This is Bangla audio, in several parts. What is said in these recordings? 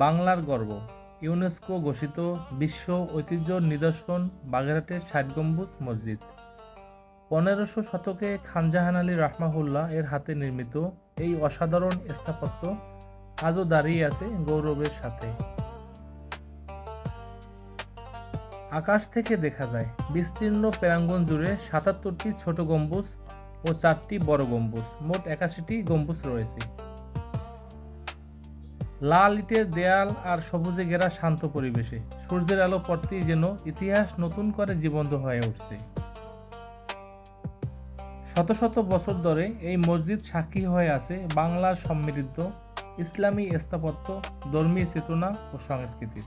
বাংলার গর্ব। ইউনেস্কো ঘোষিত বিশ্ব ঐতিহ্য নিদর্শন বাগেরহাটের ষাট গম্বুজ মসজিদ। পনেরোশো শতকে খানজাহান আলী রাহমাহুল্লাহ এর হাতে নির্মিত এই অসাধারণ স্থাপত্য আজও দাঁড়িয়ে আছে গৌরবের সাথে। আকাশ থেকে দেখা যায়, বিস্তীর্ণ প্রাঙ্গণ জুড়ে সাতাত্তরটি ছোট গম্বুজ ও চারটি বড় গম্বুজ। মোট একাশিটি গম্বুজ রয়েছে। লাল ইটের দেয়াল আর সবুজে ঘেরা শান্ত পরিবেশে। সূর্যের আলো পড়তেই যেন ইতিহাস নতুন করে জীবন্ত হয়ে উঠছে। শত শত বছর ধরে এই মসজিদ সাক্ষী হয়ে আছে বাংলার সমৃদ্ধ, ইসলামী স্থাপত্য, ধর্মীয় চেতনা ও সংস্কৃতির।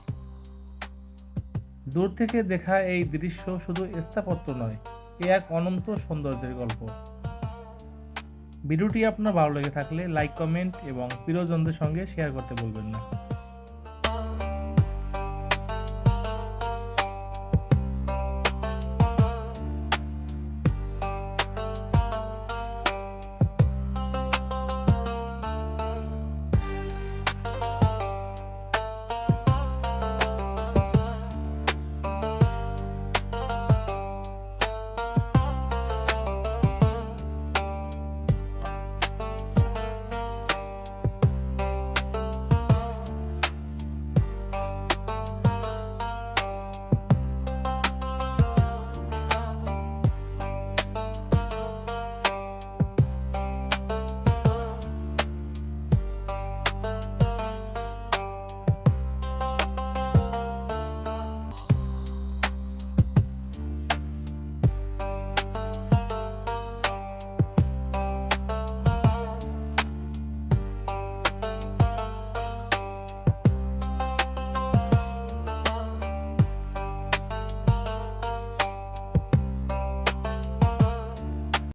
দূর থেকে দেখা এই দৃশ্য শুধু স্থাপত্য নয়, এ এক অনন্ত সৌন্দর্যের গল্প। ভিডিওটি আপনার ভালো লেগে থাকলে লাইক কমেন্ট এবং প্রিয়জনদের সঙ্গে শেয়ার করতে বলবেন না।